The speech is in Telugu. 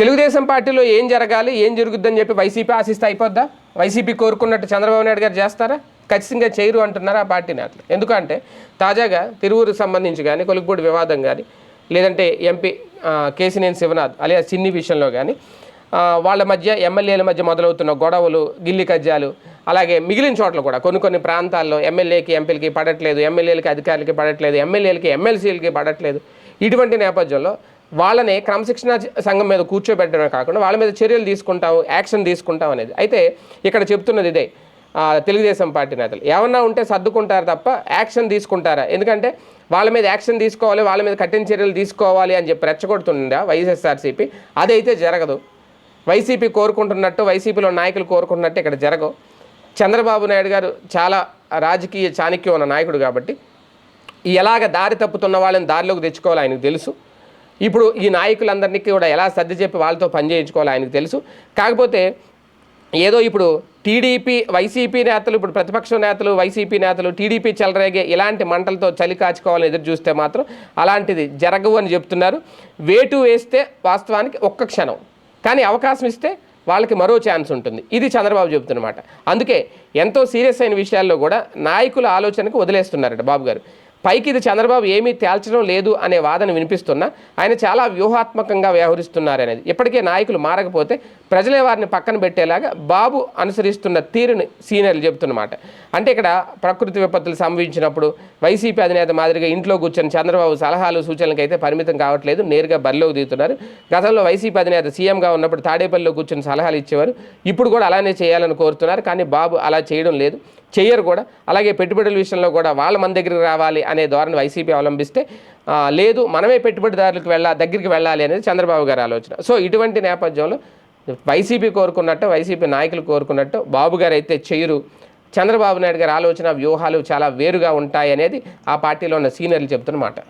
తెలుగుదేశం పార్టీలో ఏం జరగాలి ఏం జరుగుద్దని చెప్పి వైసీపీ ఆశిస్తే అయిపోద్దా? వైసీపీ కోరుకున్నట్టు చంద్రబాబు నాయుడు గారు చేస్తారా? ఖచ్చితంగా చేయరు అంటున్నారు ఆ పార్టీ నేతలు? ఎందుకంటే తాజాగా తిరువురు సంబంధించి కానీ కొలుగుపూడి వివాదం కానీ లేదంటే ఎంపీ కేసినేని శివనాథ్ అలియా చిన్ని విషయంలో కానీ వాళ్ళ మధ్య ఎమ్మెల్యేల మధ్య మొదలవుతున్న గొడవలు గిల్లి కజ్జాలు అలాగే మిగిలిన చోట్ల కూడా కొన్ని కొన్ని ప్రాంతాల్లో ఎమ్మెల్యేకి ఎంపీలకి పడట్లేదు ఎమ్మెల్యేలకి అధికారులకి పడట్లేదు ఎమ్మెల్యేలకి ఎమ్మెల్సీలకి పడట్లేదు. ఇటువంటి నేపథ్యంలో వాళ్ళని క్రమశిక్షణ సంఘం మీద కూర్చోబెట్టడమే కాకుండా వాళ్ళ మీద చర్యలు తీసుకుంటాం యాక్షన్ తీసుకుంటాం అనేది. అయితే ఇక్కడ చెప్తున్నది ఇదే. తెలుగుదేశం పార్టీ నేతలు. ఏమన్నా ఉంటే సర్దుకుంటారు తప్ప యాక్షన్ తీసుకుంటారా? ఎందుకంటే వాళ్ళ మీద యాక్షన్ తీసుకోవాలి వాళ్ళ మీద కఠిన చర్యలు తీసుకోవాలి అని చెప్పి రెచ్చగొడుతుందా వైఎస్ఆర్సీపీ? అదైతే జరగదు. వైసీపీ కోరుకుంటున్నట్టు వైసీపీలో నాయకులు కోరుకుంటున్నట్టు ఇక్కడ జరగవు. చంద్రబాబు నాయుడు గారు చాలా రాజకీయ చాణక్యం ఉన్న నాయకుడు కాబట్టి ఎలాగ దారి తప్పుతున్న వాళ్ళని దారిలోకి తెచ్చుకోవాలి ఆయనకు తెలుసు. ఇప్పుడు ఈ నాయకులందరినీ కూడా ఎలా సర్ది చెప్పి వాళ్ళతో పనిచేయించుకోవాలి ఆయనకు తెలుసు. కాకపోతే ఏదో ఇప్పుడు టీడీపీ వైసీపీ నేతలు ఇప్పుడు ప్రతిపక్ష నేతలు వైసీపీ నేతలు టీడీపీ చెలరేగే ఇలాంటి మంటలతో చలి కాచుకోవాలని ఎదురు చూస్తే మాత్రం అలాంటిది జరగవు అని చెప్తున్నారు. వేటు వేస్తే వాస్తవానికి ఒక్క క్షణం. కానీ అవకాశం ఇస్తే వాళ్ళకి మరో ఛాన్స్ ఉంటుంది. ఇది చంద్రబాబు చెబుతున్నమాట. అందుకే ఎంతో సీరియస్ అయిన విషయాల్లో కూడా నాయకుల ఆలోచనకు వదిలేస్తున్నారట బాబు గారు. పైకి ఇది చంద్రబాబు ఏమీ తేల్చడం లేదు అనే వాదన వినిపిస్తున్నా ఆయన చాలా వ్యూహాత్మకంగా వ్యవహరిస్తున్నారు అనేది. ఇప్పటికే నాయకులు మారకపోతే ప్రజలే వారిని పక్కన పెట్టేలాగా బాబు అనుసరిస్తున్న తీరుని సీనియర్లు చెబుతున్నమాట. అంటే ఇక్కడ ప్రకృతి విపత్తులు సంభవించినప్పుడు వైసీపీ అధినేత మాదిరిగా ఇంట్లో కూర్చొని చంద్రబాబు సలహాలు సూచనలకు అయితే పరిమితం కావట్లేదు నేరుగా బరిలోకి దిగుతున్నారు. గతంలో వైసీపీ అధినేత సీఎంగా ఉన్నప్పుడు తాడేపల్లిలో కూర్చొని సలహాలు ఇచ్చేవారు. ఇప్పుడు కూడా అలానే చేయాలని కోరుతున్నారు కానీ బాబు అలా చేయడం లేదు. చెయ్యరు కూడా. అలాగే పెట్టుబడుల విషయంలో కూడా వాళ్ళ మన దగ్గరికి రావాలి అనే ధోరణి వైసీపీ అవలంబిస్తే లేదు మనమే పెట్టుబడిదారులకు వెళ్ళ దగ్గరికి వెళ్ళాలి అనేది చంద్రబాబు గారి ఆలోచన. సో ఇటువంటి నేపథ్యంలో వైసీపీ కోరుకున్నట్టు వైసీపీ నాయకులు కోరుకున్నట్టు బాబు గారు అయితే చేయరు చంద్రబాబు నాయుడు గారి ఆలోచన వ్యూహాలు చాలా వేరుగా ఉంటాయి అనేది ఆ పార్టీలో ఉన్న సీనియర్లు చెబుతున్నమాట